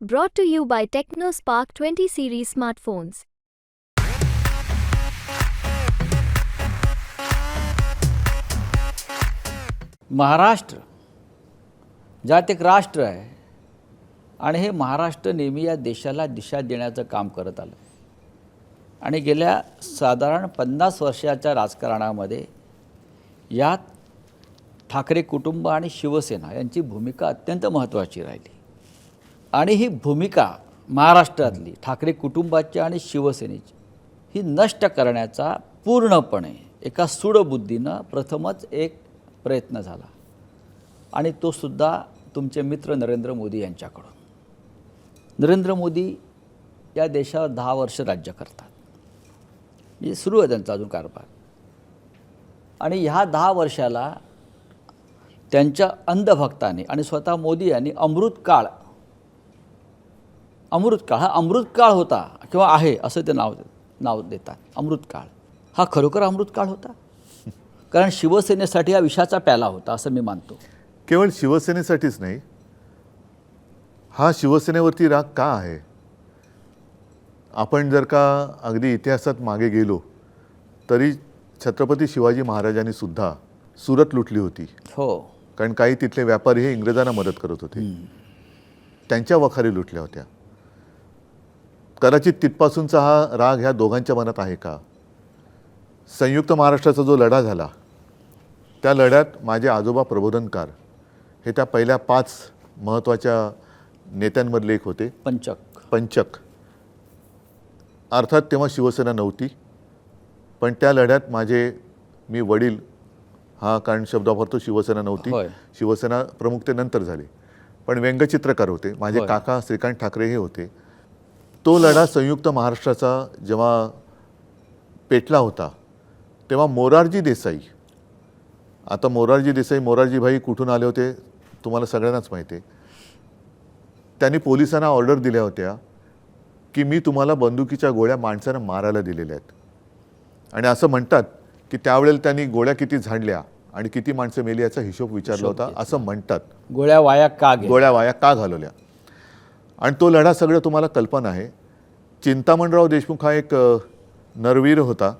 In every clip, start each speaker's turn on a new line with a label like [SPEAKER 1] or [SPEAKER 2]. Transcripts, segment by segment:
[SPEAKER 1] Brought to you by TechnoSpark 20 series smartphones.
[SPEAKER 2] Maharashtra ज्यात एक राष्ट्र आहे आणि हे महाराष्ट्र नेहमी या देशाला दिशा देण्याचं काम करत आलं आणि गेल्या साधारण पन्नास वर्षाच्या राजकारणामध्ये यात ठाकरे कुटुंब आणि शिवसेना यांची भूमिका अत्यंत महत्त्वाची राहिली आणि ही भूमिका महाराष्ट्रातली ठाकरे कुटुंबाची आणि शिवसेनेची ही नष्ट करण्याचा पूर्णपणे एका सूडबुद्धीनं प्रथमच एक प्रयत्न झाला. आणि तो सुद्धा तुमचे मित्र नरेंद्र मोदी यांच्याकडून. नरेंद्र मोदी या देशावर दहा वर्ष राज्य करतात. म्हणजे सुरू आहे त्यांचा अजून कारभार. आणि ह्या दहा वर्षाला त्यांच्या अंधभक्ताने आणि स्वतः मोदी यांनी अमृतकाळ अमृतकाळ हा अमृतकाळ होता किंवा आहे असं ते नाव नाव देतात. अमृतकाळ. हा खरोखर अमृतकाळ होता? कारण शिवसेनेसाठी हा विषाचा प्याला होता असं मी मानतो.
[SPEAKER 3] केवळ शिवसेनेसाठीच नाही हा शिवसेनेवरती राग का आहे? आपण जर का अगदी इतिहासात मागे गेलो तरी छत्रपती शिवाजी महाराजांनी सुद्धा सुरत लुटली होती.
[SPEAKER 2] हो.
[SPEAKER 3] कारण काही तिथले व्यापारी हे इंग्रजांना मदत करत होते. त्यांच्या वखारी लुटल्या होत्या. कदाचित तिथपासूनचा हा राग ह्या दोघांच्या मनात आहे का? संयुक्त महाराष्ट्राचा जो लढा झाला त्या लढ्यात माझे आजोबा प्रबोधनकार हे त्या पहिल्या पाच महत्त्वाच्या नेत्यांमधले एक होते.
[SPEAKER 2] पंचक.
[SPEAKER 3] पंचक. अर्थात तेव्हा शिवसेना नव्हती पण त्या लढ्यात माझे मी वडील हा कारण शब्द वापरतो शिवसेना नव्हती. शिवसेना प्रमुख ते नंतर झाले. पण व्यंगचित्रकार होते. माझे. काका श्रीकांत ठाकरे हे होते. तो लढा संयुक्त महाराष्ट्राचा जेव्हा पेटला होता तेव्हा मोरारजी देसाई आता मोरारजी देसाई मोरारजीभाई कुठून आले होते तुम्हाला सगळ्यांनाच माहिती आहे. त्यांनी पोलिसांना ऑर्डर दिल्या होत्या की मी तुम्हाला बंदुकीच्या गोळ्या माणसानं मारायला दिलेल्या आहेत. आणि असं म्हणतात की त्यावेळेला त्यांनी गोळ्या किती झाडल्या आणि किती माणसं मेली याचा हिशोब विचारला होता असं म्हणतात.
[SPEAKER 2] गोळ्या वाया का
[SPEAKER 3] गोळ्या वाया का घालवल्या? आणि तो लढा सगळं तुम्हाला कल्पना आहे. चिंतामणराव देशमुख हा एक नरवीर होता.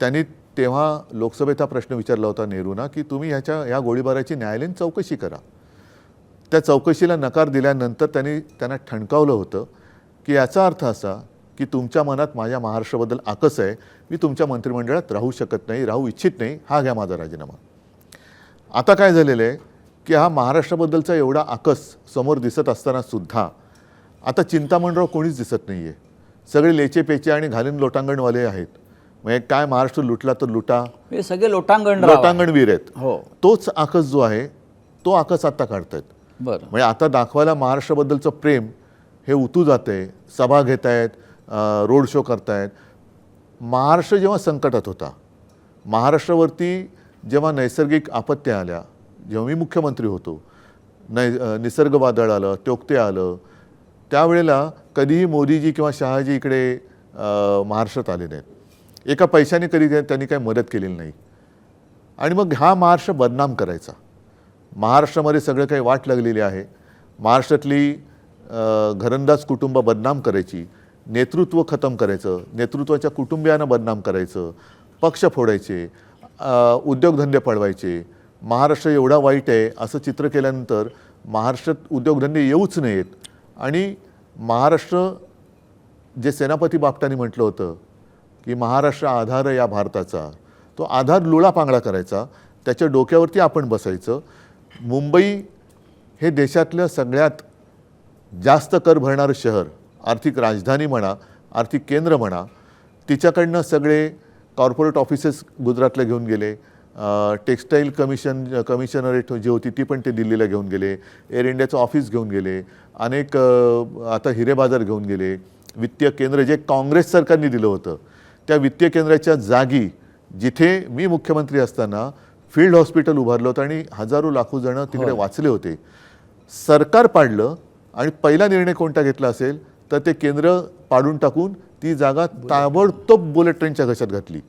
[SPEAKER 3] त्यांनी तेव्हा लोकसभेत हा प्रश्न विचारला होता नेहरूंना की तुम्ही ह्याच्या ह्या गोळीबाराची न्यायालयीन चौकशी करा. त्या चौकशीला नकार दिल्यानंतर त्यांनी त्यांना ठणकावलं होतं की याचा अर्थ असा की तुमच्या मनात माझ्या महाराष्ट्राबद्दल आकस आहे. मी तुमच्या मंत्रिमंडळात राहू शकत नाही राहू इच्छित नाही. हा घ्या माझा राजीनामा. आता काय झालेलं आहे? की हा महाराष्ट्राबद्दलचा एवढा आकस समोर दिसत असताना सुद्धा आता चिंतामणराव कोणीच दिसत नाही आहे सगळे लेचे पेचे आणि घालीन लोटांगणवाले आहेत. म्हणजे काय महाराष्ट्र लुटला तर लुटा.
[SPEAKER 2] हे सगळे लोटांगण.
[SPEAKER 3] लोटांगणवीर आहेत.
[SPEAKER 2] हो.
[SPEAKER 3] तोच आकस जो आहे तो आकस आता काढतायत.
[SPEAKER 2] बरं.
[SPEAKER 3] म्हणजे आता दाखवायला महाराष्ट्राबद्दलचं प्रेम हे उतू जाते सभा घेत आहेत रोड शो करतायत. महाराष्ट्र जेव्हा संकटात होता महाराष्ट्रावरती जेव्हा नैसर्गिक आपत्त्या आल्या जेव्हा मी मुख्यमंत्री होतो नै निसर्ग वादळ आलं त्योक्ते आलं त्यावेळेला कधीही मोदीजी किंवा शहाजी इकडे महाराष्ट्रात आले नाहीत. एका पैशाने कधी त्या- त्यांनी काही मदत केलेली नाही. आणि मग हा महाराष्ट्र बदनाम करायचा. महाराष्ट्रामध्ये सगळं काही वाट लागलेली आहे. महाराष्ट्रातली घरंदाज कुटुंब बदनाम करायची नेतृत्व खतम करायचं नेतृत्वाच्या कुटुंबियांना बदनाम करायचं पक्ष फोडायचे उद्योगधंदे पळवायचे महाराष्ट्र एवढा वाईट आहे असं चित्र केल्यानंतर महाराष्ट्रात उद्योगधंदे येऊच नयेत. आणि महाराष्ट्र जे सेनापती बापटांनी म्हटलं होतं की महाराष्ट्र आधार या भारताचा तो आधार लुळा पांगडा करायचा त्याच्या डोक्यावरती आपण बसायचं. मुंबई हे देशातलं सगळ्यात जास्त कर भरणारं शहर आर्थिक राजधानी म्हणा आर्थिक केंद्र म्हणा तिच्याकडनं सगळे कॉर्पोरेट ऑफिसेस गुजरातला घेऊन गेले टेक्स्टाईल कमिशन कमिशनरेट जी होती ती पण ते दिल्लीला घेऊन गेले. एअर इंडियाचं ऑफिस घेऊन गेले. अनेक आता हिरे बाजार घेऊन गेले. वित्तीय केंद्र जे काँग्रेस सरकारने दिलं होतं त्या वित्तीय केंद्राच्या जागी जिथे मी मुख्यमंत्री असताना फील्ड हॉस्पिटल उभारलं होतं आणि हजारो लाखो जणं तिकडे वाचले होते. सरकार पाडलं आणि पहिला निर्णय कोणता घेतला असेल तर ते केंद्र पाडून टाकून ती जागा ताबडतोब बुलेट ट्रेनच्या घशात घातली.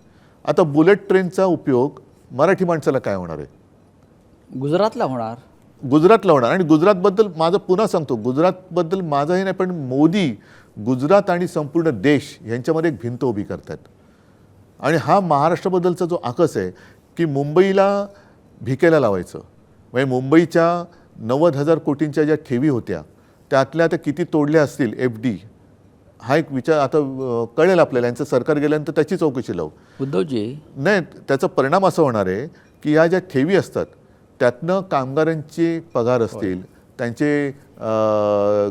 [SPEAKER 3] आता बुलेट ट्रेनचा उपयोग मराठी माणसाला काय होणार आहे?
[SPEAKER 2] गुजरातला होणार.
[SPEAKER 3] गुजरातला होणार. आणि गुजरातबद्दल माझं पुन्हा सांगतो. गुजरातबद्दल माझंही नाही पण मोदी गुजरात आणि संपूर्ण देश यांच्यामध्ये एक भिंत उभी करतात आणि हा महाराष्ट्राबद्दलचा जो आकस आहे की मुंबईला भिकेला लावायचं. म्हणजे मुंबईच्या नव्वद हजार कोटींच्या ज्या ठेवी होत्या त्यातल्या आता किती तोडल्या असतील एफ डी हा एक विचार आता कळेल आपल्याला. यांचं सरकार गेल्यानंतर त्याची चौकशी लावू.
[SPEAKER 2] उद्धवजी.
[SPEAKER 3] नाही त्याचा परिणाम असा होणार आहे की या ज्या ठेवी असतात त्यातनं कामगारांचे पगार असतील त्यांचे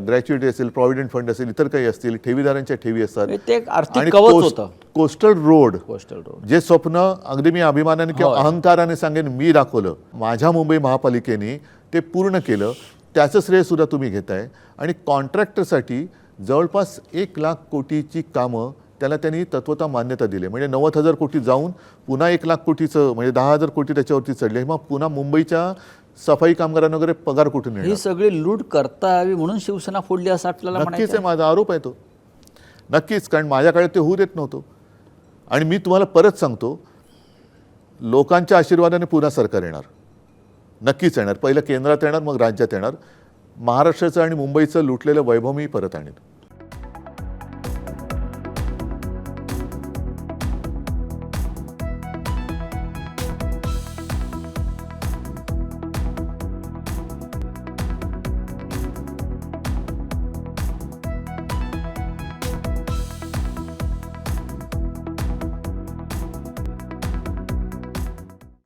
[SPEAKER 3] ग्रॅच्युइटी असेल प्रॉव्हिडंट फंड असेल इतर काही असतील ठेवीदारांच्या ठेवी असतात.
[SPEAKER 2] ते एक आर्थिक कवच होतं.
[SPEAKER 3] Coastal road
[SPEAKER 2] coastal road.
[SPEAKER 3] जे स्वप्न अगदी मी अभिमानाने किंवा अहंकाराने सांगेन मी दाखवलं. माझ्या मुंबई महापालिकेने ते पूर्ण केलं. त्याचं श्रेय सुद्धा तुम्ही घेताय. आणि कॉन्ट्रॅक्टरसाठी जवळपास एक लाख कोटीची कामं त्याला त्यांनी तत्वता मान्यता दिली. म्हणजे नव्वद हजार कोटी जाऊन पुन्हा एक लाख कोटीचं म्हणजे दहा हजार कोटी त्याच्यावरती चढले. मग पुन्हा मुंबईच्या सफाई कामगारांना वगैरे पगार कुठून
[SPEAKER 2] ही सगळी लूट करता यावी म्हणून शिवसेना फोडली असं आपल्याला
[SPEAKER 3] नक्कीच आहे. माझा आरोप आहे तो. नक्कीच कारण माझ्या काळात ते होऊ देत नव्हतं. आणि मी तुम्हाला परत सांगतो लोकांच्या आशीर्वादाने पुन्हा सरकार येणार. नक्कीच येणार. पहिलं केंद्रात येणार मग राज्यात येणार. महाराष्ट्राचं आणि मुंबईचं लुटलेलं वैभव मी परत आणेन.